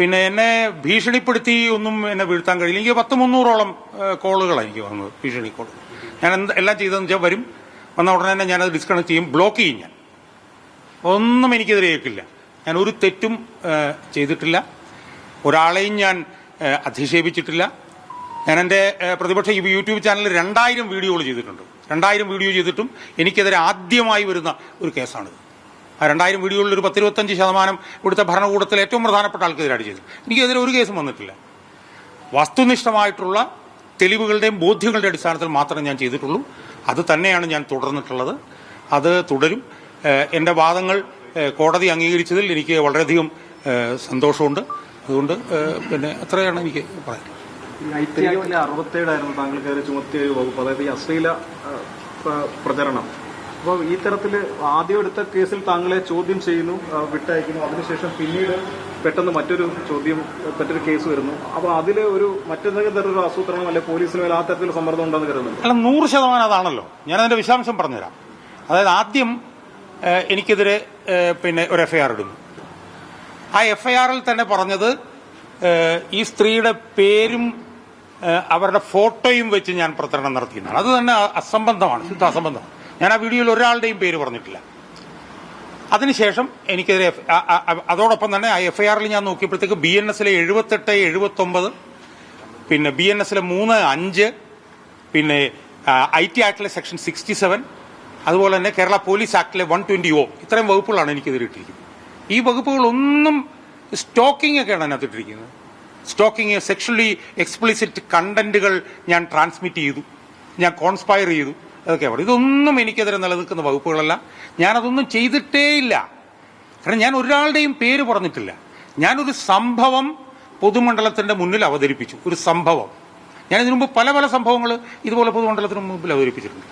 പിന്നെ എന്നെ ഭീഷണിപ്പെടുത്തി ഒന്നും എന്നെ വീഴ്ത്താൻ കഴിയില്ല. എനിക്ക് പത്ത് മുന്നൂറോളം കോളുകളാണ് എനിക്ക് വന്നത് ഭീഷണി കോൾ ഞാൻ എന്ത് എല്ലാം ചെയ്തതെന്ന് വെച്ചാൽ വരും. വന്ന ഉടനെ തന്നെ ഞാനത് ഡിസ്കണക്ട് ചെയ്യും ബ്ലോക്ക് ചെയ്യും ഞാൻ. ഒന്നും എനിക്കെതിരെ കേൾക്കില്ല ഞാൻ ഒരു തെറ്റും ചെയ്തിട്ടില്ല. ഒരാളെയും ഞാൻ അധിക്ഷേപിച്ചിട്ടില്ല. ഞാൻ എന്റെ പ്രതിപക്ഷ യൂട്യൂബ് ചാനലിൽ രണ്ടായിരം വീഡിയോകൾ ചെയ്തിട്ടുണ്ട്. രണ്ടായിരം വീഡിയോ ചെയ്തിട്ടും എനിക്കെതിരെ ആദ്യമായി വരുന്ന ഒരു കേസാണിത്. ആ രണ്ടായിരം വീടുകളിൽ ഒരു പത്തിരുപത്തഞ്ച് ശതമാനം ഇവിടുത്തെ ഭരണകൂടത്തിൽ ഏറ്റവും പ്രധാനപ്പെട്ട ആൾക്കെതിരായിട്ട് ചെയ്തു എനിക്കെതിരെ ഒരു കേസും വന്നിട്ടില്ല. വസ്തുനിഷ്ഠമായിട്ടുള്ള തെളിവുകളുടെയും ബോധ്യങ്ങളുടെ അടിസ്ഥാനത്തിൽ മാത്രമേ ഞാൻ ചെയ്തിട്ടുള്ളൂ. അത് തന്നെയാണ് ഞാൻ തുടർന്നിട്ടുള്ളത്. അത് തുടരും. എന്റെ വാദങ്ങൾ കോടതി അംഗീകരിച്ചതിൽ എനിക്ക് വളരെയധികം സന്തോഷമുണ്ട്. അതുകൊണ്ട് പിന്നെ അത്രയാണ് എനിക്ക് ആക്ടിലെ അറുപത്തേഴായിരുന്നു താങ്കൾക്കെതിരെ ചുമത്തിയ ഒരു വകുപ്പ്. അതായത് ഈ അശ്ലീല പ്രചരണം. അപ്പോൾ ഈ തരത്തിൽ ആദ്യം എടുത്ത കേസിൽ താങ്കളെ ചോദ്യം ചെയ്യുന്നു വിട്ടയക്കുന്നു. അതിനുശേഷം പിന്നീട് പെട്ടെന്ന് മറ്റൊരു ചോദ്യം മറ്റൊരു കേസ് വരുന്നു. അപ്പോൾ അതിൽ ഒരു മറ്റെന്തെങ്കിലും തരത്തിലൊരു ആസൂത്രണം അല്ലെ പോലീസിന് മേലെ ആ തരത്തിൽ സമ്മർദ്ദം ഉണ്ടെന്ന് കരുതുന്നു അല്ല നൂറ് ശതമാനം അതാണല്ലോ. ഞാനതിന്റെ വിശദാംശം പറഞ്ഞുതരാം. അതായത് ആദ്യം എനിക്കെതിരെ പിന്നെ ഒരു എഫ്ഐആർ ഇടുന്നു. ആ എഫ്ഐആറിൽ തന്നെ പറഞ്ഞത് ഈ സ്ത്രീയുടെ പേരും അവരുടെ ഫോട്ടോയും വെച്ച് ഞാൻ പ്രചരണം നടത്തിയെന്നാണ്. അത് തന്നെ അസംബന്ധമാണ് ശുദ്ധ അസംബന്ധമാണ്. ഞാൻ ആ വീഡിയോയിൽ ഒരാളുടെയും പേര് പറഞ്ഞിട്ടില്ല. അതിനുശേഷം എനിക്കെതിരെ അതോടൊപ്പം തന്നെ ആ- എഫ് അതോടൊപ്പം തന്നെ ആ എഫ്ഐആറിൽ ഞാൻ നോക്കിയപ്പോഴത്തേക്ക് ബി എൻ എസിലെ എഴുപത്തെട്ട് എഴുപത്തൊമ്പത് പിന്നെ ബി എൻ എസിലെ മൂന്ന് അഞ്ച് പിന്നെ ഐ ടി ആക്ടിലെ സെക്ഷൻ സിക്സ്റ്റി സെവൻ അതുപോലെ തന്നെ കേരള പോലീസ് ആക്ടിലെ വൺ ട്വന്റി ഒ ഇത്രയും വകുപ്പുകളാണ് എനിക്കെതിരെ ഇട്ടിരിക്കുന്നത്. ഈ വകുപ്പുകളൊന്നും സ്റ്റോക്കിംഗ് ഒക്കെയാണ് അതിനകത്ത് ഇട്ടിരിക്കുന്നത് സ്റ്റോക്കിംഗ് സെക്ഷലി എക്സ്പ്ലിസിറ്റ് കണ്ടന്റുകൾ ഞാൻ ട്രാൻസ്മിറ്റ് ചെയ്തു. ഞാൻ കോൺസ്പയർ ചെയ്തു. അതൊക്കെ അവിടെ. ഇതൊന്നും എനിക്കെതിരെ നിലനിൽക്കുന്ന വകുപ്പുകളല്ല. ഞാനതൊന്നും ചെയ്തിട്ടേയില്ല. കാരണം ഞാൻ ഒരാളുടെയും പേര് പറഞ്ഞിട്ടില്ല. ഞാനൊരു സംഭവം പൊതുമണ്ഡലത്തിന്റെ മുന്നിൽ അവതരിപ്പിച്ചു. ഒരു സംഭവം. ഞാൻ ഇതിനു മുമ്പ് പല പല സംഭവങ്ങൾ ഇതുപോലെ പൊതുമണ്ഡലത്തിന് മുമ്പിൽ അവതരിപ്പിച്ചിട്ടുണ്ട്.